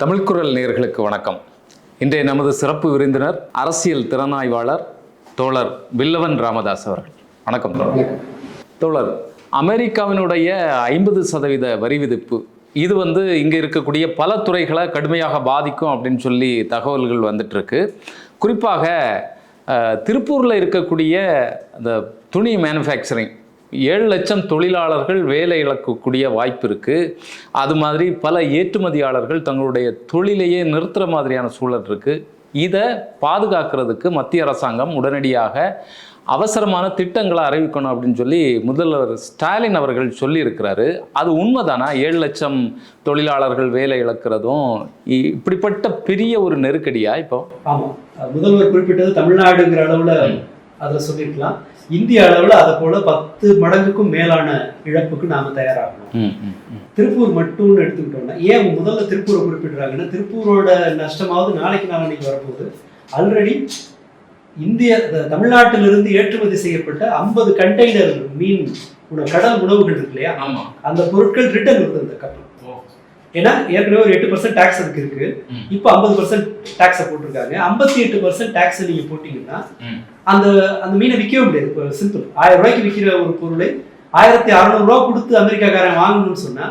தமிழ்குரல் நேயர்களுக்கு வணக்கம். இன்றைய நமது சிறப்பு விருந்தினர் அரசியல் திறனாய்வாளர் தோழர் வில்லவன் ராமதாஸ் அவர்கள். வணக்கம் தோழர். தோழர் அமெரிக்காவினுடைய ஐம்பது சதவீத வரி விதிப்பு இது வந்து இங்கே இருக்கக்கூடிய பல துறைகளை கடுமையாக பாதிக்கும் அப்படின்னு சொல்லி தகவல்கள் வந்துட்டுருக்கு. குறிப்பாக திருப்பூரில் இருக்கக்கூடிய அந்த துணி மேனுஃபேக்சரிங் ஏழு லட்சம் தொழிலாளர்கள் வேலை இழக்கக்கூடிய வாய்ப்பு இருக்குது அது மாதிரி பல ஏற்றுமதியாளர்கள் தங்களுடைய தொழிலையே நிறுத்துகிற மாதிரியான சூழல் இருக்குது இதை பாதுகாக்கிறதுக்கு மத்திய அரசாங்கம் உடனடியாக அவசரமான திட்டங்களை அறிவிக்கணும் அப்படின்னு சொல்லி முதல்வர் ஸ்டாலின் அவர்கள் சொல்லியிருக்கிறாரு. அது உண்மைதானா? ஏழு லட்சம் தொழிலாளர்கள் வேலை இழக்கிறதும் இ- இப்படிப்பட்ட பெரிய ஒரு நெருக்கடியா இப்போ? ஆமாம் முதல்வர் குறிப்பிட்டது தமிழ்நாடுங்கிற அளவில் அதில் சொல்லியிருக்கலாம் இந்திய அளவுல அதை போல பத்து மடங்குக்கும் மேலான இழப்புக்கு நாம தயாராகணும். திருப்பூர் மட்டும்னு எடுத்துக்கிட்டோம்னா ஏன் முதல்ல திருப்பூரை குறிப்பிடுறாங்கன்னா திருப்பூரோட நஷ்டமாவது நாளைக்கு நாளைக்கு வரப்போகுது. ஆல்ரெடி இந்திய தமிழ்நாட்டிலிருந்து ஏற்றுமதி செய்யப்பட்ட ஐம்பது கண்டெய்னர் மீன் கடல் உணவுகள் இருக்கு இல்லையா? அந்த பொருட்கள் ரிட்டர்ன் வருது அந்த கப்பல். ஏன்னா ஏற்கனவே ஒரு எட்டு பர்சன்ட் டேக்ஸ் அதுக்கு இருக்கு. இப்போ ஐம்பது பர்சன்ட் டேக்ஸை போட்டிருக்காங்க. ஐம்பத்தி எட்டு பர்சன்ட் டேக்ஸ் நீங்க போட்டீங்கன்னா. அந்த அந்த மீனை விற்கவே முடியாது. இப்போ சிம்பிள் ஆயிரம் ரூபாய்க்கு விற்கிற ஒரு பொருளை ஆயிரத்தி அறநூறுவா கொடுத்து அமெரிக்காக்காரன் வாங்கணும்னு சொன்னா.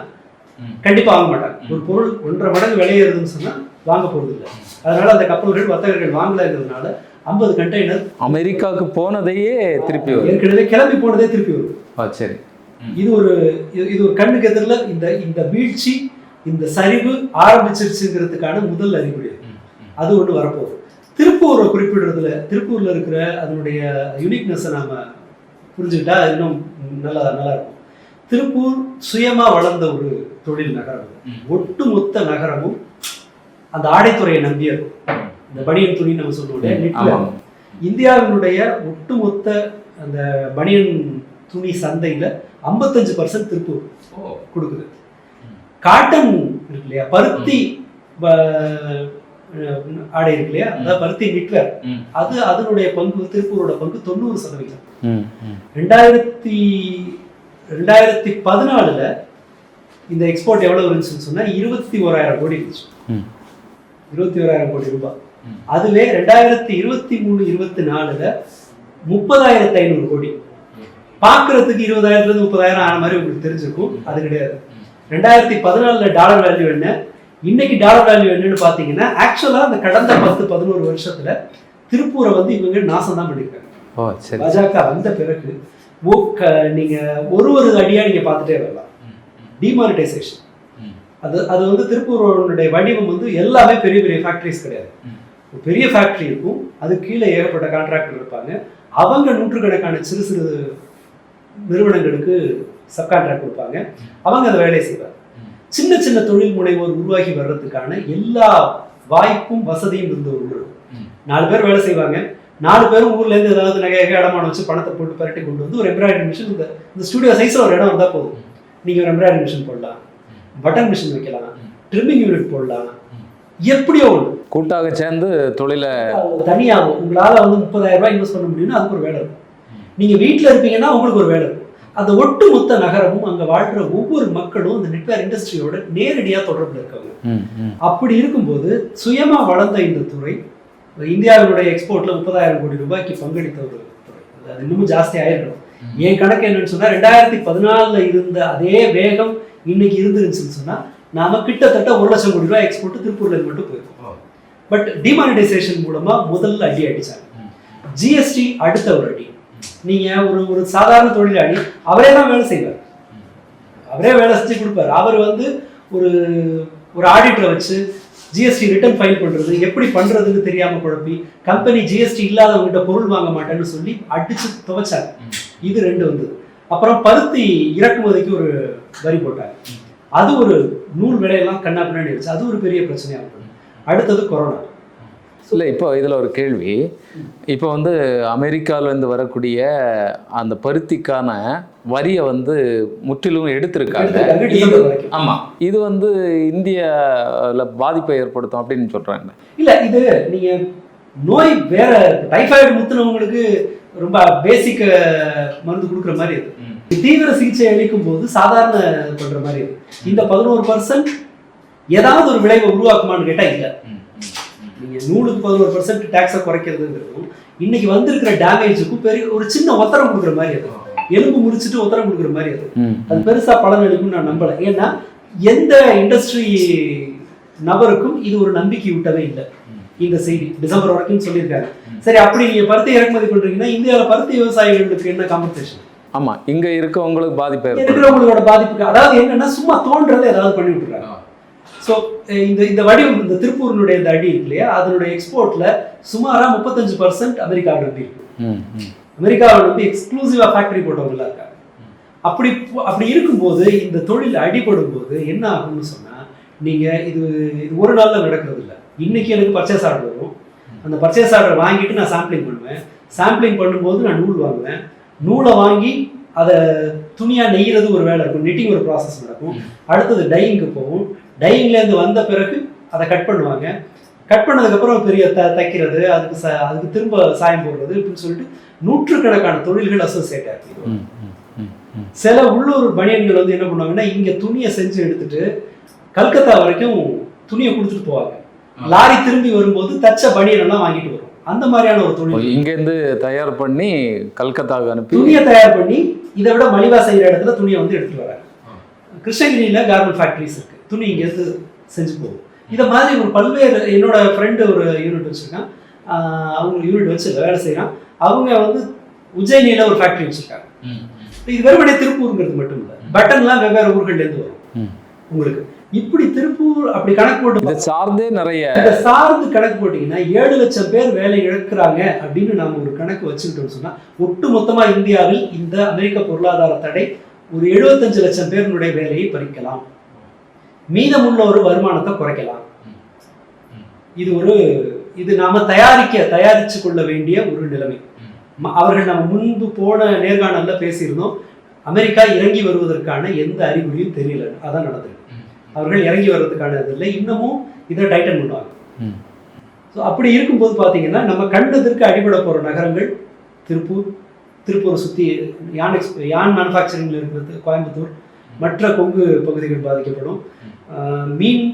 கண்டிப்பா வாங்க மாட்டாங்க ஒரு பொருள் ஒன்றரை மடங்கு விலையேறுதுன்னு சொன்னா வாங்க போறது இல்லை அதனால அந்த கப்பல்கள் வர்த்தகர்கள் வாங்கலைங்கிறதுனால ஐம்பது கண்டெய்னர் அமெரிக்காவுக்கு போனதையே திருப்பி வரும். ஏற்கனவே கிளம்பி போனதே திருப்பி வரும். ஆ சரி. இது ஒரு இது இது ஒரு கண்ணுக்கு எதிரில் இந்த இந்த வீழ்ச்சி இந்த சரிவு ஆரம்பிச்சிருச்சுங்கிறதுக்கான முதல் அறிகுறி அது. ஒன்று வரப்போகுது. திருப்பூரை குறிப்பிடுறதுல திருப்பூர்ல இருக்கிற அதனுடைய யூனிக்னஸை நாம புரிஞ்சுக்கிட்டா இன்னும் நல்லா நல்லா இருக்கும். திருப்பூர் சுயமா வளர்ந்த ஒரு தொழில் நகரம். ஒட்டுமொத்த நகரமும் அந்த ஆடைத்துறையை நம்பியே இருக்கும். இந்த பனியன் துணி நம்ம சொல்லுவோம் இந்தியாவினுடைய ஒட்டுமொத்த அந்த பனியன் துணி சந்தையில 55% பர்சன்ட் திருப்பூர் கொடுக்குது. காட்டன் இருக்கு இல்லையா? பருத்தி ஆடை இருக்கு இல்லையா? அதாவது பருத்தி நிட்வேர் ம். அது அதனுடைய பங்கு திருப்பூரோட பங்கு தொண்ணூறு சதவீதம். ரெண்டாயிரத்தி ரெண்டாயிரத்தி பதினாலுல இந்த எக்ஸ்போர்ட் எவ்வளவு இருந்துச்சுன்னு சொன்னா இருபத்தி ஓராயிரம் கோடி இருந்துச்சு. இருபத்தி ஓராயிரம் கோடி ரூபாய். அதுவே ரெண்டாயிரத்தி இருபத்தி மூணு இருபத்தி நாலுல முப்பதாயிரத்தி ஐநூறு கோடி. பார்க்கறதுக்கு இருபதாயிரத்துல இருந்து முப்பதாயிரம் ஆன மாதிரி உங்களுக்கு தெரிஞ்சிருக்கும். அது கிடையாது. ரெண்டாயிரத்தி பதினாலுல டாலர் வேல்யூ என்ன? இன்னைக்கு டாலர் வேல்யூ என்னன்னு பாத்தீங்கன்னா ஆக்சுவலா அந்த கடந்த பத்து பதினோரு வருஷத்துல திருப்பூரை வந்து இவங்க நாசம் தான் பண்ணிருக்காங்க. ஓ சரி. பாஜக வந்த பிறகு ஒ- க- நீங்க ஒரு ஒரு அடியா நீங்க பார்த்துட்டே வரலாம். டிமானிட்டைசேஷன். அது அது வந்து திருப்பூரோடைய வடிவம் வந்து எல்லாமே பெரிய பெரிய ஃபேக்டரிஸ் கிடையாது. ஒரு பெரிய ஃபேக்டரி இருக்கும் அது கீழே ஏகப்பட்ட கான்ட்ராக்டர் இருப்பாங்க. அவங்க நூற்றுக்கணக்கான சிறு சிறு நிறுவனங்களுக்கு சப்கான்ட்ராக்ட் கொடுப்பாங்க. அவங்க அந்த வேலையை செய்வாங்க. சின்ன சின்ன தொழில் முனைவோர் உருவாகி வர்றதுக்கான எல்லா வாய்ப்பும் வசதியும் இருந்த ஒரு ஊர். நாலு பேர் வேலை செய்வாங்க. நாலு பேரும் ஊர்ல இருந்து ஏதாவது நகை நகை அடமானம் வச்சு பணத்தை போட்டு பரட்டி கொண்டு வந்து ஒரு எம்ப்ராய்டரி மிஷின் இந்த இந்த ஸ்டுடியோ சைஸ்ல ஒரு இடம் வந்தா போதும். நீங்க ஒரு எம்ப்ராய்டரி மிஷின் போடலாம். பட்டன் மிஷின் வைக்கலாம். ட்ரிம்மிங் யூனிட் போடலாம். எப்படியோ ஒன்று கூட்டாக சேர்ந்து தொழிலை தனியாகும் உங்களால வந்து முப்பதாயிரம் ரூபாய் இன்வெஸ்ட் பண்ண முடியும்னா அதுக்கு ஒரு வேலை இருக்கும். நீங்க வீட்ல இருப்பீங்கன்னா உங்களுக்கு ஒரு வேலை இருக்கும். அந்த ஒட்டுமொத்த நகரமும் அங்க வாழ்ற ஒவ்வொரு மக்களும் இந்த நெட்வேர் இண்டஸ்ட்ரியோட நேரடியா தொடர்புல இருக்காங்க. அப்படி இருக்கும்போது சுயமா வளர்ந்த இந்த துறை இந்தியாவினுடைய எக்ஸ்போர்ட்ல முப்பதாயிரம் கோடி ரூபாய்க்கு பங்களித்த ஒரு துறை. அது இன்னமும் ஜாஸ்தி ஆயிருக்கணும் என் கணக்கு என்னன்னு சொன்னா ரெண்டாயிரத்தி பதினாலுல இருந்த அதே வேகம் இன்னைக்கு இருந்துருச்சுன்னு சொன்னா நாம கிட்டத்தட்ட ஒரு லட்சம் கோடி ரூபாய் எக்ஸ்போர்ட் திருப்பூர்ல இருந்து மட்டும் போயிருக்கோம். பட் டிமானிட்டைசேஷன் மூலமா முதல்ல அடி அடிச்சாங்க. ஜிஎஸ்டி அடுத்த ஒரு அடி. நீங்க ஒரு ஒரு சாதாரண தொழிலாளி அவரே தான் வேலை செய்வார். அவரே வேலை செஞ்சு கொடுப்பாரு. அவர் வந்து ஒரு ஒரு ஆடிட்டரை வச்சு ஜிஎஸ்டி ரிட்டர்ன் ஃபைல் பண்றது எப்படி பண்ணுறதுன்னு தெரியாம குழப்பி கம்பெனி ஜிஎஸ்டி இல்லாதவங்ககிட்ட பொருள் வாங்க மாட்டேன்னு சொல்லி அடிச்சு துவைச்சாங்க இது ரெண்டு வந்து. அப்புறம் பருத்தி இறக்குமதிக்கு ஒரு வரி போட்டாங்க அது ஒரு நூல் விலையெல்லாம் கண்ணா பின்னாடி வச்சு அது ஒரு பெரிய பிரச்சனையா இருக்கும் அடுத்தது கொரோனா இல்லை இப்போ இதில் ஒரு கேள்வி. இப்போ வந்து அமெரிக்காவிலேருந்து வரக்கூடிய அந்த பருத்திக்கான வரியை வந்து முற்றிலும் எடுத்திருக்காங்க. ஆமாம் இது வந்து இந்தியாவில் பாதிப்பை ஏற்படுத்தும் அப்படின்னு சொல்கிறாங்க இல்ல இது நீங்க நோய் வேற டைஃபாய்டு முத்துனவங்களுக்கு ரொம்ப பேசிக் மருந்து கொடுக்குற மாதிரி இது தீவிர சிகிச்சை அளிக்கும் போது சாதாரண பண்ற மாதிரி இந்த பதினோரு பர்சன்ட் ஏதாவது ஒரு விளைவை உருவாக்குமான்னு கேட்டா இல்ல. நீங்க நூலுக்கு பதினோரு பர்சன்ட் டேக்ஸை குறைக்கிறதுங்கிறதும் இன்னைக்கு வந்திருக்கிற டேமேஜுக்கும் பெரிய ஒரு சின்ன உத்தரம் கொடுக்குற மாதிரி அது. எலும்பு முடிச்சுட்டு உத்தரம் கொடுக்குற மாதிரி அது. ம். அது பெருசா பலன் அளிக்கும்னு நான் நம்பல. ஏன்னா எந்த இண்டஸ்ட்ரி நபருக்கும் இது ஒரு நம்பிக்கை விட்டவே இல்லை. இந்த செய்தி டிசம்பர் வரைக்கும் சொல்லியிருக்காங்க. சரி அப்படி நீங்க பருத்தி இறக்குமதி பண்றீங்கன்னா இந்தியாவில் பருத்தி விவசாயிகளுக்கு என்ன காம்படிஷன் ஆமா இங்க இருக்கவங்களுக்கு பாதிப்பு இருக்கிறவங்களோட பாதிப்புக்கு அதாவது என்னன்னா சும்மா தோன்றதை ஏதாவது பண்ணி விட்டுறாங்க ஸோ இந்த இந்த வடிவம் இந்த திருப்பூரினுடைய இந்த அடி இருக்கு இல்லையா? அதனுடைய எக்ஸ்போர்ட்ல சுமாரா முப்பத்தஞ்சு பர்சன்ட் அமெரிக்காவை நம்பி இருக்கு. ம் ம். அமெரிக்காவை நம்பி எக்ஸ்க்ளூசிவா ஃபேக்டரி போட்டவங்களா இருக்காங்க. அப்படி அப்படி இருக்கும்போது இந்த தொழில் அடிபடும் போது என்ன ஆகும்னு சொன்னா நீங்க இது இது ஒரு நாள்ல நடக்கிறது இல்ல இன்னைக்கு எனக்கு பர்ச்சேஸ் ஆர்டர் வரும். அந்த பர்ச்சேஸ் ஆர்டர் வாங்கிட்டு நான் சாம்பிளிங் பண்ணுவேன். சாம்பிளிங் பண்ணும்போது நான் நூல் வாங்குவேன். நூலை வாங்கி அதை துணியா நெய்யறது ஒரு வேலை இருக்கும். Knitting ஒரு ப்ராசஸ் நடக்கும். அடுத்தது டையிங்க்கு போகும். டையிங்ல இருந்து வந்த பிறகு அதை கட் பண்ணுவாங்க. கட் பண்ணதுக்கப்புறம் பெரிய த தைக்கிறது அதுக்கு ச அதுக்கு திரும்ப சாயம் போடுறது இப்படின்னு சொல்லிட்டு நூற்றுக்கணக்கான தொழில்கள் அசோசியேட் ம் சில உள்ளூர் பனியன்கள் வந்து என்ன பண்ணுவாங்கன்னா இங்க துணியை செஞ்சு எடுத்துட்டு கல்கத்தா வரைக்கும் துணியை கொடுத்துட்டு போவாங்க. லாரி திரும்பி வரும்போது தச்ச பனியன் எல்லாம் வாங்கிட்டு வரும். அந்த மாதிரியான ஒரு தொழில். இங்க இருந்து தயார் பண்ணி கல்கத்தாவுக்கு அனுப்பி துணியை தயார் பண்ணி இதை விட மலிவா செய்யற இடத்துல துணியை வந்து எடுத்துட்டு வராங்க. கிருஷ்ணகிரியில கார்மெண்ட் ஃபேக்டரிஸ் இருக்கு. துணி இங்க இருந்து செஞ்சு போகும் இதை மாதிரி ஒரு பல்வேறு என்னோட ஃப்ரெண்டு ஒரு யூனிட் வச்சிருக்கான். அவங்க யூனிட் வச்சு வேலை செய்யறான் அவங்க வந்து உஜ்ஜயினியில ஒரு ஃபேக்டரி வச்சிருக்காங்க. இது வெறுமனே திருப்பூருங்கிறது மட்டும் இல்லை. பட்டன்லாம் வெவ்வேறு ஊர்கள்ல இருந்து வரும். உங்களுக்கு. இப்படி திருப்பூர் அப்படி கணக்கு போட்டு சார்ந்தே நிறைய இதை சார்ந்து கணக்கு போட்டீங்கன்னா ஏழு லட்சம் பேர் வேலை இழக்கிறாங்க அப்படின்னு நாம ஒரு கணக்கு வச்சுக்கிட்டோம்னு சொன்னா ஒட்டு மொத்தமா இந்தியாவில் இந்த அமெரிக்க பொருளாதார தடை ஒரு எழுபத்தஞ்சு லட்சம் பேருடைய வேலையை பறிக்கலாம். மீதமுள்ள ஒரு வருமானத்தை குறைக்கலாம். இது ஒரு இது நாம தயாரிக்க தயாரிச்சு கொள்ள வேண்டிய ஒரு நிலைமை. அவர்கள் நம்ம முன்பு போன நேர்காணல்ல பேசியிருந்தோம். அமெரிக்கா இறங்கி வருவதற்கான எந்த அறிகுறியும் தெரியல. அதான் நடந்திருக்கு அவர்கள் இறங்கி வர்றதுக்கான இது இல்லை. இன்னமும் இதை டைட்டன் பண்ணுவாங்க. ஸோ அப்படி இருக்கும்போது பார்த்தீங்கன்னா நம்ம கண்டதற்கு அடிபட போகிற நகரங்கள் திருப்பூர் திருப்பூரை சுற்றி யான் எக்ஸ் யான் மேனுஃபேக்சரிங்கில் இருக்கிறது கோயம்புத்தூர் மற்ற கொங்கு பகுதிகள் பாதிக்கப்படும். மீன்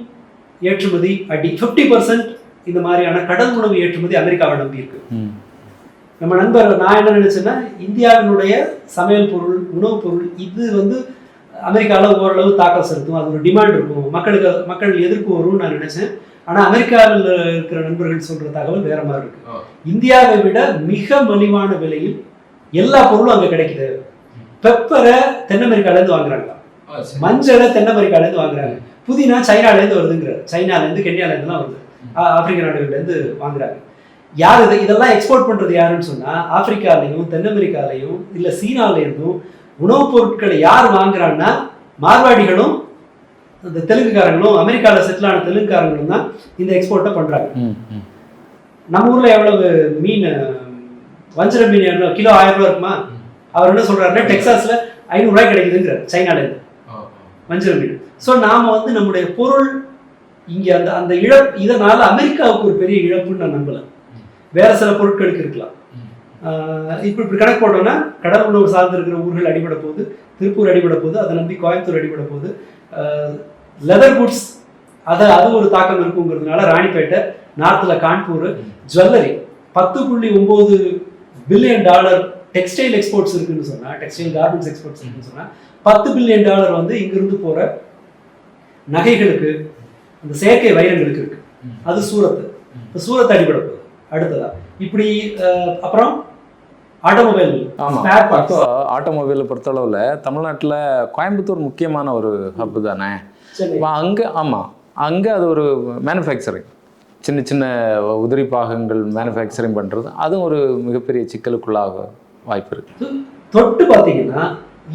ஏற்றுமதி அடி ஃபிஃப்டி பர்சன்ட் இந்த மாதிரியான கடல் உணவு ஏற்றுமதி அமெரிக்காவை நம்பி இருக்கு. நம்ம நண்பர் நான் என்ன நினைச்சேன்னா இந்தியாவினுடைய சமையல் பொருள் உணவுப் பொருள் இது வந்து அமெரிக்காவில் ஓரளவு தாக்கம் செலுத்தும். அது ஒரு டிமாண்ட் இருக்கும். மக்களுக்கு மக்கள் எதிர்ப்பு வரும்னு நான் நினைச்சேன். ஆனால் அமெரிக்காவில் இருக்கிற நண்பர்கள் சொல்ற தகவல் வேற மாதிரி இருக்கு. இந்தியாவை விட மிக மலிவான விலையில் எல்லா பொருளும் அங்கே கிடைக்குது. பெப்பரை தென் அமெரிக்காலேருந்து வாங்குறாங்க. மஞ்சளை தென் அமெரிக்காலேருந்து வாங்குறாங்க. புதினா சைனாலேருந்து வருதுங்கிறார். சைனாலேருந்து கென்யாலேருந்துலாம் வருது. ஆப்பிரிக்க நாடுகள்லேருந்து வாங்குறாங்க யார் இது? இதெல்லாம் எக்ஸ்போர்ட் பண்ணுறது யாருன்னு சொன்னால் ஆப்பிரிக்காலையும் தென் அமெரிக்காலையும் இல்லை சீனாலேருந்தும் உணவுப் பொருட்களை யார் வாங்குறான்னா மார்வாடிகளும் இந்த தெலுங்குக்காரங்களும் அமெரிக்காவில் செட்டில் ஆன தெலுங்குக்காரங்களும் தான் இந்த எக்ஸ்போர்ட்டை பண்ணுறாங்க நம்ம ஊரில் எவ்வளவு மீன் வஞ்சர மீன் எவ்வளோ கிலோ ஆயிரம் ரூபா இருக்குமா? அவர் என்ன சொல்றாருன்னா டெக்சாஸ்ல ஐநூறு ரூபாய் கிடைக்குதுங்கிறார் சைனாலேருந்து மஞ்சள் மீன் ஸோ நாம வந்து நம்முடைய பொருள் இங்கே அந்த அந்த இழப்பு இதனால் அமெரிக்காவுக்கு ஒரு பெரிய இழப்புன்னு நான் நம்பலை. வேற சில பொருட்களுக்கு இருக்கலாம். இப்போ இப்படி கணக்கு போட்டோம்னா கடல் உணவு சார்ந்து இருக்கிற ஊர்கள் அடிபட போகுது திருப்பூர் அடிபட போகுது அதை நம்பி கோயம்புத்தூர் அடிபட போகுது. லெதர் குட்ஸ் அதை அது ஒரு தாக்கம் இருக்குங்கிறதுனால ராணிப்பேட்டை நார்த்தில் கான்பூர் ஜுவல்லரி. பத்து புள்ளி ஒன்பது பில்லியன் டாலர் டெக்ஸ்டைல் எக்ஸ்போர்ட்ஸ் இருக்குன்னு சொன்னா டெக்ஸ்டைல் கார்மெண்ட்ஸ் எக்ஸ்போர்ட்ஸ் இருக்குன்னு சொன்னால் பத்து பில்லியன் டாலர் வந்து இங்கிருந்து போற நகைகளுக்கு அந்த செயற்கை வைரங்களுக்கு இருக்கு. அது சூரத் இப்ப சூரத் அடிபட போகுது அடுத்ததா இப்படி அப்புறம் ஆட்டோமொபைல் ஆமா. Spare parts. இப்போ ஆட்டோமொபைலை பொறுத்தளவில் தமிழ்நாட்டில் கோயம்புத்தூர் முக்கியமான ஒரு ஹப் தானே? அங்கே ஆமாம் அங்கே அது ஒரு மேனுஃபேக்சரிங் சின்ன சின்ன உதிரி பாகங்கள் மேனுஃபேக்சரிங் பண்ணுறது அதுவும் ஒரு மிகப்பெரிய சிக்கலுக்குள்ளாக வாய்ப்பு இருக்கு. தொட்டு பார்த்தீங்கன்னா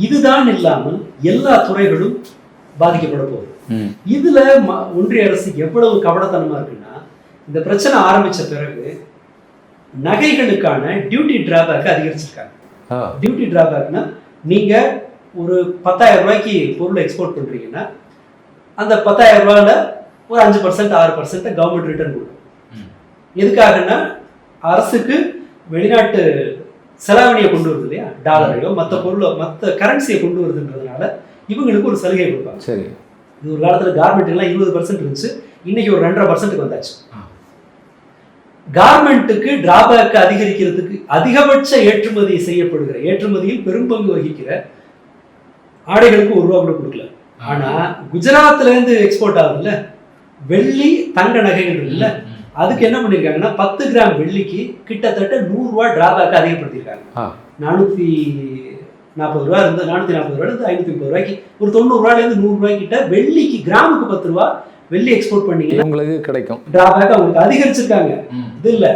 இதுதான் இல்லாமல் எல்லா துறைகளும் பாதிக்கப்பட போகுது. இதுல ஒன்றிய அரசு எவ்வளவு கவனத்தனமா இருக்குன்னா இந்த பிரச்சனை ஆரம்பிச்ச பிறகு நகைகளுக்கான டியூட்டி டிராபேக் அதிகரிச்சிருக்காங்க. டியூட்டி டிராபேக்னா நீங்க ஒரு பத்தாயிரம் ரூபாய்க்கு பொருளை எக்ஸ்போர்ட் பண்றீங்கன்னா அந்த பத்தாயிரம் ரூபாயில ஒரு அஞ்சு பர்சன்ட் ஆறு பர்சன்ட் கவர்மெண்ட் ரிட்டர்ன் கொடுக்கும். எதுக்காகன்னா அரசுக்கு வெளிநாட்டு செலாவணியை கொண்டு வருது இல்லையா? டாலரையோ மற்ற பொருளோ மற்ற கரன்சியை கொண்டு வருதுன்றதுனால இவங்களுக்கு ஒரு சலுகை கொடுப்பாங்க. சரி. இது ஒரு காலத்துல கார்மெண்ட் எல்லாம் இருபது பர்சன்ட் இருந்துச்சு. இன்னைக்கு ஒரு ரெண்டரை பர்சன்ட்டுக்கு வந்தாச்சு. கார்மெண்ட்டுக்கு டிராபேக் அதிகரிக்கிறதுக்கு அதிகபட்ச ஏற்றுமதி செய்யப்படுகிற ஏற்றுமதியில் பெரும்பங்கு வகிக்கிற ஆடைகளுக்கு ஒரு ரூபா கூட கொடுக்கல. ஆனா குஜராத்ல இருந்து எக்ஸ்போர்ட் ஆகுதுல்ல? வெள்ளி தங்க நகைகள் இருக்குல்ல? அதுக்கு என்ன பண்ணிருக்காங்கன்னா பத்து கிராம் வெள்ளிக்கு கிட்டத்தட்ட நூறு ரூபாய் டிராபேக் அதிகப்படுத்தியிருக்காங்க. நானூத்தி நாற்பது ரூபா இருந்து நானூத்தி நாற்பது ரூபாய் இருந்து ஐநூத்தி முப்பது ரூபாய்க்கு. ஒரு தொண்ணூறு ரூபாயில இருந்து நூறு ரூபாய் கிட்ட வெள்ளிக்கு கிராமுக்கு பத்து ரூபா வெள்ளி எக்ஸ்போர்ட் பண்ணீங்கன்னா உங்களுக்கு கிடைக்கும். டிராபேக் அவங்களுக்கு அதிகரிச்சிருக்காங்க. இது இல்ல.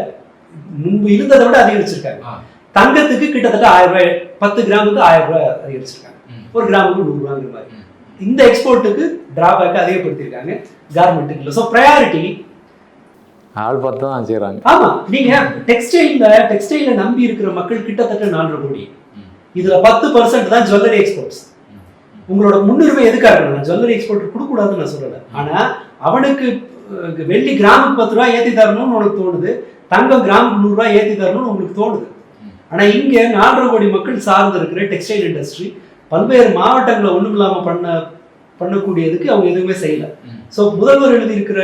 முன்பு இருந்ததை விட அதிகரிச்சிருக்காங்க. தங்கத்துக்கு கிட்டத்தட்ட ஆயிரம் ரூபாய் பத்து கிராமுக்கு ஆயிரம் ரூபாய் அதிகரிச்சிருக்காங்க. ஒரு கிராமுக்கு நூறு ரூபாங்கிற மாதிரி. இந்த எக்ஸ்போர்ட்டுக்கு டிராபேக் அதிகப்படுத்தியிருக்காங்க கார்மெண்ட்டுக்கு இல்லை. ஸோ ப்ரையாரிட்டி ஆள் பார்த்து தான் செய்கிறாங்க ஆமா நீங்க டெக்ஸ்டைல்ல டெக்ஸ்டைல நம்பி இருக்கிற மக்கள் கிட்டத்தட்ட நாலரை கோடி. இதுல பத்து பர்சன்ட் தான் ஜுவல்லரி எக்ஸ்போர்ட்ஸ் உங்களோட முன்னுரிமை எதுக்காக? இருக்கணும்? நான் ஜுவல்லரி எக்ஸ்போர்ட் கொடுக்க கூடாதுன்னு நான் சொல்லல. ஆனா அவனுக்கு வெள்ளி கிராமுக்கு பத்து ரூபாய் ஏத்தி தரணும்னு உனக்கு தோணுது. தங்கம் கிராமுக்கு நூறு ரூபாய் ஏத்தி தரணும்னு உங்களுக்கு தோணுது. ஆனா இங்க நாலரை கோடி மக்கள் சார்ந்து இருக்கிற டெக்ஸ்டைல் இண்டஸ்ட்ரி பல்வேறு மாவட்டங்களை ஒண்ணும் இல்லாம பண்ண பண்ணக்கூடியதுக்கு அவங்க எதுவுமே செய்யல. ஸோ முதல்வர் எழுதியிருக்கிற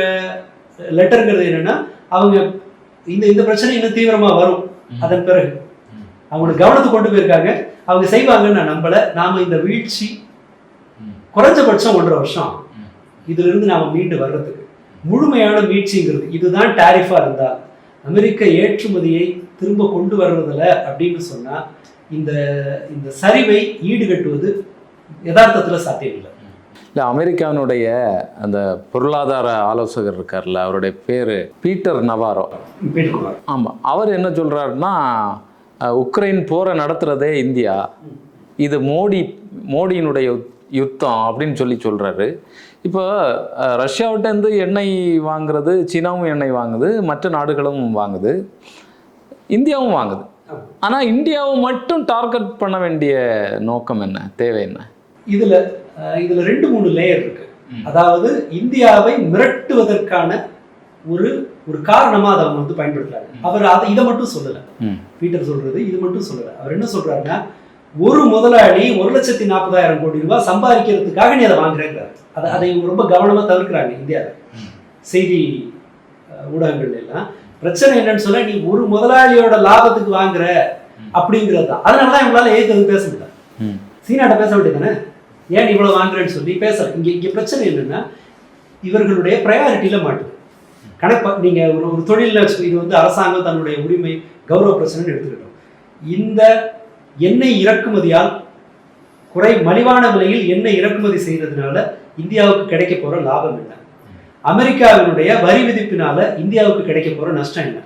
லெட்டருங்கிறது என்னன்னா அவங்க இந்த இந்த பிரச்சனை இன்னும் தீவிரமா வரும். அதன் பிறகு. அவங்களுக்கு கவனத்துக்கு கொண்டு போயிருக்காங்க. அவங்க செய்வாங்கன்னு நான் நம்பல. நாம இந்த வீழ்ச்சி குறைஞ்சபட்சம் ஒன்றரை வருஷம். இதுல இருந்து நாம மீண்டு வர்றதுக்கு. முழுமையான மீட்சிங்கிறது இதுதான் டாரிஃபா இருந்தா. அமெரிக்க ஏற்றுமதியை திரும்ப கொண்டு வர்றதுல அப்படின்னு சொன்னா இந்த இந்த சரிவை ஈடுகட்டுவது யதார்த்தத்துல சாத்தியம் இல்லை அமெரிக்காவினுடைய அந்த பொருளாதார ஆலோசகர் இருக்கார்ல அவருடைய பேர் பீட்டர் நவாரோ. ஆமாம் அவர் என்ன சொல்கிறாருன்னா உக்ரைன் போரை நடத்துகிறதே இந்தியா இது மோடி மோடியினுடைய யுத்- யுத்தம் அப்படின்னு சொல்லி சொல்கிறாரு இப்போ ரஷ்யாவிட்டேருந்து எண்ணெய் வாங்குறது சீனாவும் எண்ணெய் வாங்குது மற்ற நாடுகளும் வாங்குது இந்தியாவும் வாங்குது. ஆனால் இந்தியாவை மட்டும் டார்கெட் பண்ண வேண்டிய நோக்கம் என்ன தேவை என்ன? இதுல இதுல ரெண்டு மூணு லேயர் இருக்கு. அதாவது இந்தியாவை மிரட்டுவதற்கான ஒரு ஒரு காரணமா அதை அவங்க வந்து பயன்படுத்துறாங்க. அவர் அதை இதை மட்டும் சொல்லல. பீட்டர் சொல்றது இது மட்டும் சொல்லல. அவர் என்ன சொல்றாருன்னா ஒரு முதலாளி ஒரு லட்சத்தி நாற்பதாயிரம் கோடி ரூபாய் சம்பாதிக்கிறதுக்காக நீ அதை வாங்குறேங்கிறாரு அதை அதை ரொம்ப கவனமா தவிர்க்கிறாங்க இந்தியாவில். செய்தி அஹ், ஊடகங்கள்ல எல்லாம். பிரச்சனை என்னன்னு சொன்னா நீ ஒரு முதலாளியோட லாபத்துக்கு வாங்குற அப்படிங்கிறது தான். அதனாலதான் இவங்களால ஏற்றது பேச முடியல. சீனாட்ட பேச வேண்டியதானே ஏன் இவ்வளவு வாங்குறேன்னு சொல்லி பேசல. இங்க இங்க பிரச்சனை என்னன்னா இவர்களுடைய ப்ரையாரிட்டியில மாட்டுது. கணக்கு நீங்க ஒரு ஒரு தொழில வச்சு இது வந்து அரசாங்கம் தன்னுடைய உரிமை கௌரவ பிரச்சனைன்னு எடுத்துக்கிட்டோம். இந்த எண்ணெய் இறக்குமதியால் குறை மலிவான விலையில் எண்ணெய் இறக்குமதி செய்யறதுனால இந்தியாவுக்கு கிடைக்க போற லாபம் என்ன? அமெரிக்காவினுடைய வரி விதிப்பினால இந்தியாவுக்கு கிடைக்க போற நஷ்டம் என்ன?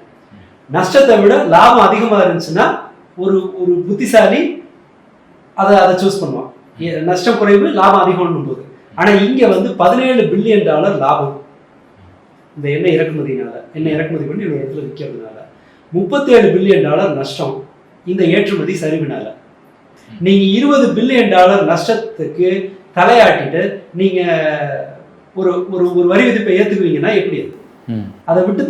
நஷ்டத்தை விட லாபம் அதிகமா இருந்துச்சுன்னா ஒரு ஒரு புத்திசாலி அதை அதை சூஸ் பண்ணுவான். நஷ்டம் குறைவு லாபம் அதிகம்னும் போது ஆனா இங்க வந்து பதினேழு பில்லியன் டாலர் லாபம். இந்த எண்ணெய் இறக்குமதினால எண்ணெய் இறக்குமதி பண்ணி ஒரு இடத்துல விற்கிறதுனால முப்பத்தேழு பில்லியன் டாலர் நஷ்டம் இந்த ஏற்றுமதி சரிவினால. நீங்க இருபது பில்லியன் டாலர் நஷ்டத்துக்கு தலையாட்டிட்டு நீங்க ஒரு ஒரு ஒரு வரி விதிப்பை ஏத்துக்குவீங்கன்னா எப்படி அது? விட்டு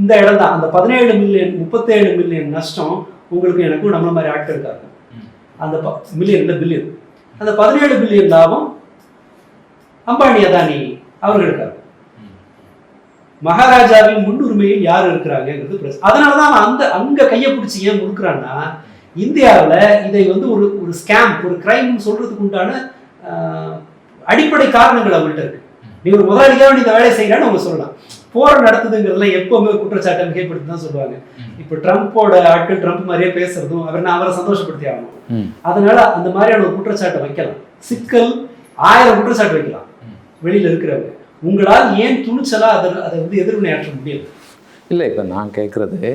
இந்த இடம் தான் அந்த பதினேழு மில்லியன் முப்பத்தேழு மில்லியன் நஷ்டம் உங்களுக்கு எனக்கும் நம்மள மாதிரி ஆட்கள் இருக்காங்க. அந்த மில்லியன் இல்லை பில்லியன். அந்த பதினேழு பில்லியன் லாபம் அம்பானி அதானி அவர்களுக்காக. மகாராஜாவின் முன்னுரிமையில் யார் இருக்கிறாங்கிறது அதனால தான் அந்த அங்க கையை பிடிச்சி ஏன் கொடுக்குறான்னா இந்தியாவுல இதை வந்து ஒரு ஒரு ஸ்கேம் ஒரு கிரைம்னு சொல்றதுக்கு உண்டான ஆஹ், அடிப்படை காரணங்கள் அவங்கள்ட்ட இருக்கு. நீ ஒரு முதலாளிக்காக நீ இந்த வேலையை செய்கிறான்னு அவங்க சொல்லலாம். போர் நடத்துதுங்கிறதுலாம் எப்பவுமே குற்றச்சாட்டை மிகைப்படுத்தி தான் சொல்லுவாங்க இப்போ ட்ரம்ப்போட ஆட்கள் ட்ரம்ப் மாதிரியே பேசுறதும் அவர் நான் அவரை சந்தோஷப்படுத்தி ஆகணும். அதனால அந்த மாதிரியான ஒரு குற்றச்சாட்டை வைக்கலாம். சிக்கல் ஆயிரம் குற்றச்சாட்டு வைக்கலாம். வெளியில இருக்கிறவங்க. உங்களால் ஏன் துணிச்சலா அதை அதை வந்து எதிர்வினையாற்ற முடியல? இல்லை இப்போ நான் கேட்குறது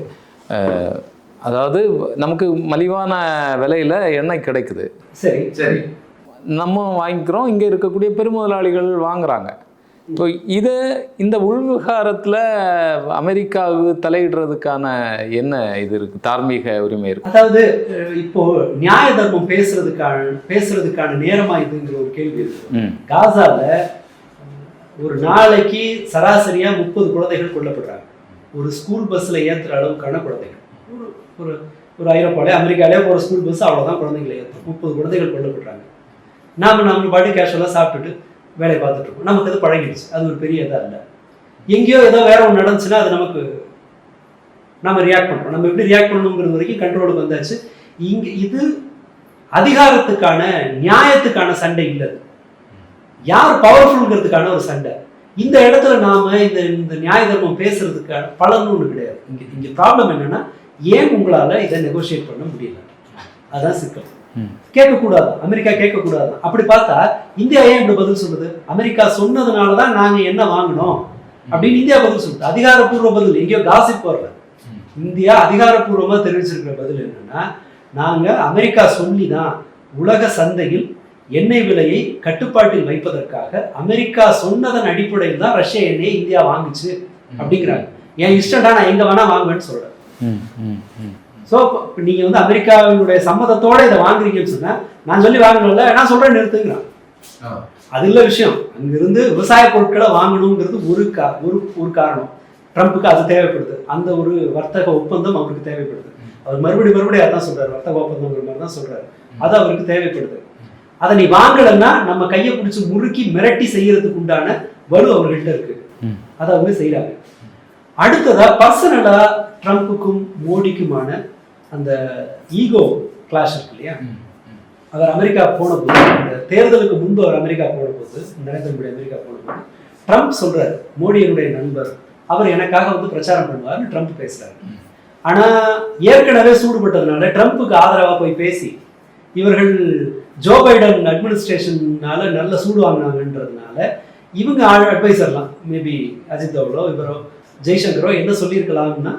அதாவது நமக்கு மலிவான விலையில் எண்ணெய் கிடைக்குது. சரி. சரி. நம்ம வாங்கிக்கிறோம் இங்கே இருக்கக்கூடிய பெருமுதலாளிகள் வாங்குறாங்க. இப்போ இது இந்த உள்விவகாரத்தில் அமெரிக்காவுக்கு தலையிடுறதுக்கான என்ன இது இருக்கு தார்மீக உரிமை இருக்கு? அதாவது இப்போ நியாய தர்மம் பேசுறதுக்கான பேசுறதுக்கான நேரமா இதுங்கிற ஒரு கேள்வி இருக்கு. காசால ஒரு நாளைக்கு சராசரியா முப்பது குழந்தைகள் கொல்லப்படுறாங்க. ஒரு ஸ்கூல் பஸ்ல ஏத்துற அளவுக்கான குழந்தைகள். ஒரு ஒரு ஒரு ஐரோப்பாலே அமெரிக்காலே ஒரு ஸ்கூல் பஸ் அவ்வளவுதான் குழந்தைகளை ஏற்றும் முப்பது குழந்தைகள் கொல்லப்படுறாங்க. நாம நம்ம பாட்டு கேஷுவலாக சாப்பிட்டுட்டு வேலையை பார்த்துட்டு இருக்கோம் நமக்கு அது பழகிடுச்சு. அது ஒரு பெரிய இதாக இல்லை. எங்கேயோ ஏதோ வேற ஒன்று நடந்துச்சுன்னா அது நமக்கு நம்ம ரியாக்ட் பண்ணுறோம் நம்ம எப்படி ரியாக்ட் பண்ணணுங்கிறது வரைக்கும் கண்ட்ரோலுக்கு வந்தாச்சு. இங்கே இது அதிகாரத்துக்கான நியாயத்துக்கான சண்டை இல்லை யார் பவர்ஃபுல்ங்கிறதுக்கான ஒரு சண்டை. இந்த இடத்துல நாம இந்த இந்த நியாய தர்மம் பேசுறதுக்கான பலன் ஒன்று கிடையாது. இங்கே இங்கே ப்ராப்ளம் என்னன்னா ஏன் உங்களால் இதை நெகோஷியேட் பண்ண முடியல? அதுதான் சிக்கல். கேட்கக்கூடாது. அமெரிக்கா கேட்கக்கூடாது. அப்படி பார்த்தா இந்தியா ஏன் இப்படி பதில் சொல்லுது? அமெரிக்கா சொன்னதுனால தான் நாங்க என்ன வாங்கினோம்? அப்படின்னு இந்தியா பதில் சொல்லுது. அதிகாரப்பூர்வ பதில் எங்கேயோ காசிப் வரல இந்தியா அதிகாரப்பூர்வமா தெரிவிச்சிருக்கிற பதில் என்னன்னா நாங்க அமெரிக்கா சொல்லி தான் உலக சந்தையில் எண்ணெய் விலையை கட்டுப்பாட்டில் வைப்பதற்காக அமெரிக்கா சொன்னதன் அடிப்படையில் தான் ரஷ்ய எண்ணெயை இந்தியா வாங்குச்சு அப்படிங்கிறாங்க. என் இஷ்டம்டா நான் எங்க வேணா வாங்குவேன்னு சொல்றேன். ஸோ நீங்க வந்து அமெரிக்காவினுடைய சம்மதத்தோட இதை வாங்குறீங்கன்னு சொன்னா நான் சொல்லி வாங்கணும்ல நான் சொல்றேன் நிறுத்துங்கிறான். அது இல்ல விஷயம். அங்கிருந்து விவசாய பொருட்களை வாங்கணுங்கிறது ஒரு கா ஒரு ஒரு காரணம். ட்ரம்ப்புக்கு அது தேவைப்படுது. அந்த ஒரு வர்த்தக ஒப்பந்தம் அவருக்கு தேவைப்படுது. அவர் மறுபடி மறுபடியும் அதான் சொல்றாரு. வர்த்தக ஒப்பந்தங்கிற மாதிரி தான் சொல்றாரு. அது அவருக்கு தேவைப்படுது. அதை நீ வாங்கலைன்னா நம்ம கையை பிடிச்சி முறுக்கி மிரட்டி செய்யறதுக்கு உண்டான வலு அவர்கள்ட்ட இருக்கு. அதை அவங்க செய்றாங்க. அடுத்ததா பர்சனலா ட்ரம்ப்புக்கும் மோடிக்குமான அந்த ஈகோ கிளாஷ் இருக்கு இல்லையா? அவர் அமெரிக்கா போன போது இந்த தேர்தலுக்கு முன்பு அவர் அமெரிக்கா போன போது நரேந்திர மோடி அமெரிக்கா போன போது ட்ரம்ப் சொல்றாரு மோடி என்னுடைய நண்பர் அவர் எனக்காக வந்து பிரச்சாரம் பண்ணுவார்னு ட்ரம்ப் பேசுறாரு. ஆனா ஏற்கனவே சூடுபட்டதுனால ட்ரம்ப்புக்கு ஆதரவா போய் பேசி இவர்கள் ஜோ பைடன் அட்மினிஸ்ட்ரேஷன்னால நல்ல சூடு வாங்கினாங்கன்றதுனால இவங்க அட்வைசர்லாம் மேபி அஜித் தோவலோ இவரோ ஜெய்சங்கரோ என்ன சொல்லியிருக்கலாம்னா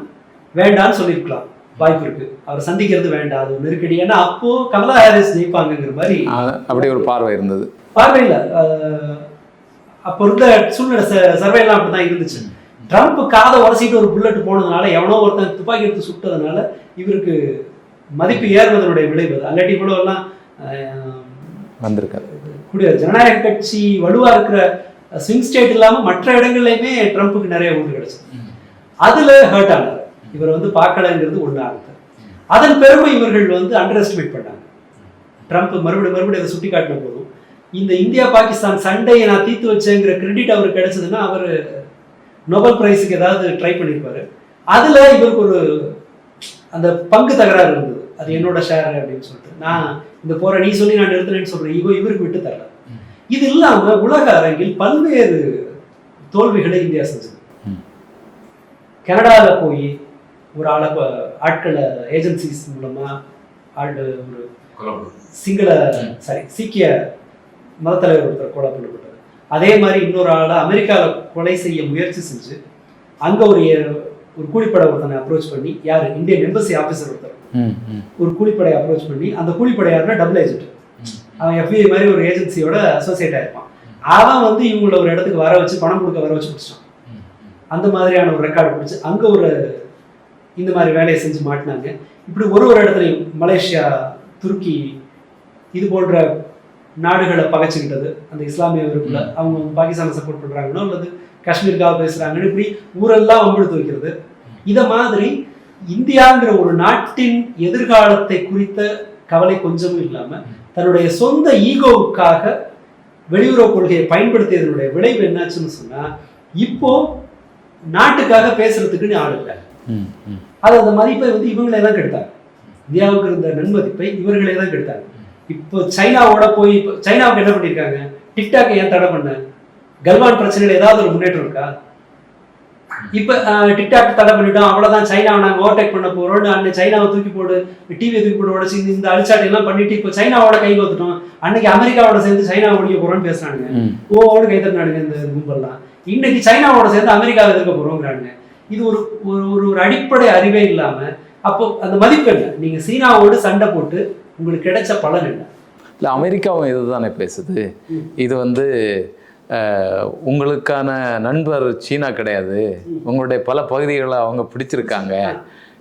வேண்டாம்னு சொல்லியிருக்கலாம். வாய்ப்பு இருக்கு. அவர் சந்திக்கிறது வேண்டாம் அது நெருக்கடி. ஏன்னா அப்போ கமலா ஹாரிஸ் ஜெயிப்பாங்கங்கிற மாதிரி அப்படி ஒரு பார்வை இருந்தது. பார்வையில் அப்போ இருந்த சூழ்நிலை சர்வே எல்லாம் அப்படிதான் இருந்துச்சு. ட்ரம்ப் காதை உரசிட்டு ஒரு புல்லட் போனதுனால எவனோ ஒருத்தன் துப்பாக்கி எடுத்து சுட்டதுனால இவருக்கு மதிப்பு ஏறுவதனுடைய விளைவு. அல்லாட்டி இவ்வளோ எல்லாம் வந்திருக்காரு கூடிய ஜனநாயக கட்சி வலுவா இருக்கிற ஸ்விங் ஸ்டேட் இல்லாம மற்ற இடங்கள்லயுமே ட்ரம்ப்புக்கு நிறைய ஓட்டு கிடைச்சது. அதுல ஹர்ட் ஆனார். இவர் வந்து பார்க்கலங்கிறது ஒண்ணு ஆகுது அதன் பெருமை இவர்கள் வந்து அண்டர் எஸ்டிமேட் பண்ணாங்க. ட்ரம்ப் மறுபடியும் மறுபடியும் அதை சுட்டி காட்டின போதும் இந்த இந்தியா பாகிஸ்தான் சண்டையை நான் தீர்த்து வச்சேங்கிற கிரெடிட் அவருக்கு கிடைச்சதுன்னா அவர் நோபல் பிரைஸுக்கு ஏதாவது ட்ரை பண்ணியிருப்பாரு அதுல இவருக்கு ஒரு அந்த பங்கு தகராறு இருந்தது. அது என்னோட ஷேர் அப்படின்னு சொல்லிட்டு. நான் இந்த போரை நீ சொல்லி நான் நிறுத்துறேன்னு சொல்றேன் ஈகோ இவருக்கு விட்டு தரல. இது இல்லாம உலக அரங்கில் பல்வேறு தோல்விகளை இந்தியா செஞ்சது. ம். கனடால போய் ஒரு ஆளை ஆட்களை ஏஜென்சிஸ் மூலமா ஆள் ஒரு சிங்கள சாரி சீக்கிய மதத்தலைவர் ஒருத்தர் கொலை பண்ணப்பட்டது அதே மாதிரி இன்னொரு ஆளை அமெரிக்கால கொலை செய்ய முயற்சி செஞ்சு அங்க ஒரு ஒரு கூலிப்படை ஒருத்தனை அப்ரோச் பண்ணி யாரு? இந்தியன் எம்பசி ஆபீசர் ஒருத்தர். ஒரு கூலிப்படை அப்ரோச் பண்ணி அந்த கூலிப்படை யாருன்னா டபுள் ஏஜென்ட் அவன் எஃபிஐ மாதிரி ஒரு ஏஜென்சியோட அசோசியேட் ஆயிருப்பான். அவன் வந்து இவங்கள ஒரு இடத்துக்கு வர வச்சு பணம் கொடுக்க வர வச்சு பிடிச்சிட்டான் அந்த மாதிரியான ஒரு ரெக்கார்டு பிடிச்சி அங்க ஒரு இந்த மாதிரி வேலையை செஞ்சு மாட்டினாங்க. இப்படி ஒரு ஒரு இடத்துலையும் மலேசியா துருக்கி இது போன்ற நாடுகளை பகைச்சுக்கிட்டது. அந்த இஸ்லாமிய வெறுப்புல அவங்க பாகிஸ்தானை சப்போர்ட் பண்றாங்களோ அல்லது காஷ்மீருக்காக பேசுறாங்கன்னு இப்படி ஊரெல்லாம் வம்பிழுத்து வைக்கிறது. இத மாதிரி இந்தியாங்கிற ஒரு நாட்டின் எதிர்காலத்தை குறித்த கவலை கொஞ்சமும் இல்லாம தன்னுடைய சொந்த ஈகோவுக்காக வெளியுறவு கொள்கையை பயன்படுத்தியதனுடைய விளைவு என்னாச்சுன்னு சொன்னா இப்போ நாட்டுக்காக பேசுறதுக்குன்னு ஆள் இல்லை. அது அந்த மதிப்பை வந்து இவங்களே தான் கெடுத்தாங்க. இந்தியாவுக்கு இருந்த நன்மதிப்பை இவர்களே தான் கெடுத்தாங்க. இப்போ சைனாவோட போய் இப்போ சைனாவுக்கு என்ன பண்ணியிருக்காங்க டிக்டாக் ஏன் தடை பண்ண? கல்வான் பிரச்சனையில ஏதாவது ஒரு முன்னேற்றம் இருக்கா? இப்ப டிக்டாக் தடை பண்ணிட்டோம் அவ்வளவுதான். சைனாவை நாங்க ஓவர்டேக் பண்ண போறோம்னு அன்னைக்கு சைனாவை தூக்கி போடு டிவியை தூக்கி போட்டு உடச்சு இந்த- அழிச்சாட்டை எல்லாம் பண்ணிட்டு இப்போ சைனாவோட கை கோத்துட்டோம். அன்னைக்கு அமெரிக்காவோட சேர்ந்து சைனாவை ஒழிக்க போறோம்னு பேசுறானுங்க. ம். ஓவோடு கை தட்டினானுங்க இந்த கும்பல்லாம். இன்னைக்கு சைனாவோட சேர்ந்து அமெரிக்காவை எதிர்க்க போறோங்கிறாங்க இது ஒரு ஒரு ஒரு அடிப்படை அறிவே இல்லாம அப்போ அந்த மதிப்பு என்ன? நீங்க சீனாவோடு சண்டை போட்டு உங்களுக்கு கிடைச்ச பலன் என்ன? இல்லை அமெரிக்காவும் இதுதானே பேசுது. இது வந்து உங்களுக்கான நண்பர் சீனா கிடையாது. உங்களுடைய பல பகுதிகளை அவங்க பிடிச்சிருக்காங்க.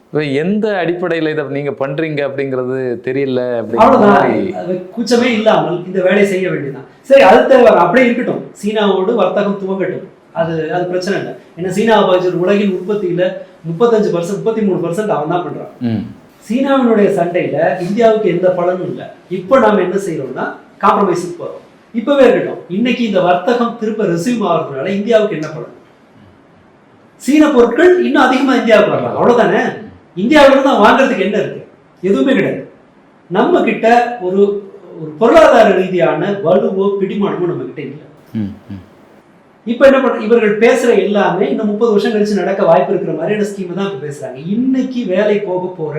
இப்போ எந்த அடிப்படையில் இதை நீங்க பண்றீங்க அப்படிங்கிறது தெரியல அப்படிங்கிற கூச்சமே இல்லாமல் இந்த வேலையை செய்ய வேண்டியதுதான். சரி அது தேவை. அப்படியே இருக்கட்டும். சீனாவோடு வர்த்தகம் துவங்கட்டும். அது அது பிரச்சனை இல்லை. ஏன்னா சீனாவை பாதிச்சு உலகின் உற்பத்தியில முப்பத்தஞ்சு பர்சன்ட் முப்பத்தி மூணு பர்சன்ட் அவன் தான் பண்றான். சீனாவினுடைய சண்டையில இந்தியாவுக்கு எந்த பலனும் இல்லை. இப்போ நாம என்ன செய்யறோம்னா காம்ப்ரமைஸுக்கு போறோம். இப்பவே இருக்கட்டும். இன்னைக்கு இந்த வர்த்தகம் திரும்ப ரெசியூம் ஆகுறதுனால இந்தியாவுக்கு என்ன பலன்? சீன பொருட்கள் இன்னும் அதிகமா இந்தியாவுக்கு வரலாம். அவ்வளவுதானே? இந்தியாவில இருந்து தான் வாங்குறதுக்கு என்ன இருக்கு? எதுவுமே கிடையாது. நம்ம கிட்ட ஒரு ஒரு பொருளாதார ரீதியான வலுவோ பிடிமானமோ நம்ம கிட்ட இல்லை. இப்போ என்ன பண்ற இவர்கள் பேசுற எல்லாமே இன்னும் முப்பது வருஷம் கழிச்சு நடக்க வாய்ப்பு இருக்கிற மாதிரியான ஸ்கீம் தான் இப்போ பேசுறாங்க. இன்னைக்கு வேலை போக போற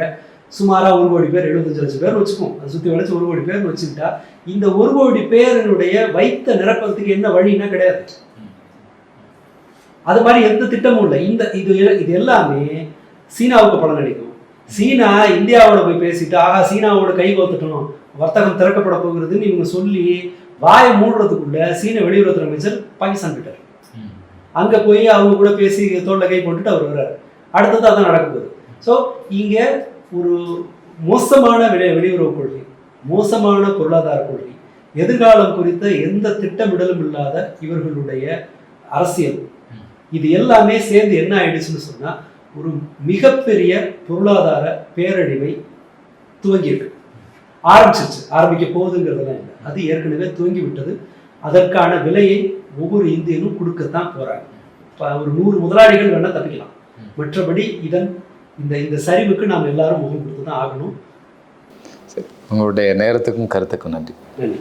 சுமாரா ஒரு கோடி பேர் எழுபத்தஞ்சு லட்சம் பேர் வச்சுக்கும் அதை சுத்தி வளைச்சு ஒரு கோடி பேர் வச்சுக்கிட்டா இந்த ஒரு கோடி பேரினுடைய வைத்த நிரப்பறதுக்கு என்ன வழின்னா கிடையாது. அது மாதிரி எந்த திட்டமும் இல்லை. இந்த இது இது எல்லாமே சீனாவுக்கு பலன் அளிக்கும். சீனா இந்தியாவோட போய் பேசிட்டு ஆகா சீனாவோட கை கோத்துட்டணும் வர்த்தகம் திறக்கப்பட போகிறதுன்னு இவங்க சொல்லி வாயை மூடுறதுக்குள்ள சீன வெளியுறவுத்துறை அமைச்சர் பாகிஸ்தான் போயிட்டார் ம். அங்க போய் அவங்க கூட பேசி தோல்ல கை போட்டுட்டு அவர் வர்றாரு. அடுத்தது அதான் நடக்க போகுது. ஸோ இங்க ஒரு மோசமான வெளி வெளியுறவு கொள்கை மோசமான பொருளாதார கொள்கை எதிர்காலம் குறித்த எந்த திட்டமிடலும் இல்லாத இவர்களுடைய அரசியல். இது எல்லாமே சேர்ந்து என்ன ஆயிடுச்சுன்னு சொன்னா ஒரு மிகப்பெரிய பொருளாதார பேரழிவை துவங்கியிருக்கு. ஆரம்பிச்சிருச்சு. ஆரம்பிக்க போகுதுங்கிறதெல்லாம் இல்லை. அது ஏற்கனவே துவங்கி விட்டது அதற்கான விலையை ஒவ்வொரு இந்தியனும் கொடுக்கத்தான் போறாங்க. இப்போ ஒரு நூறு முதலாளிகள் வேணா தப்பிக்கலாம். மற்றபடி இதன் இந்த இந்த சரிவுக்கு நாம் எல்லாரும் முகம் கொடுத்து தான் ஆகணும். சரி உங்களுடைய நேரத்துக்கும் கருத்துக்கும் நன்றி. நன்றி.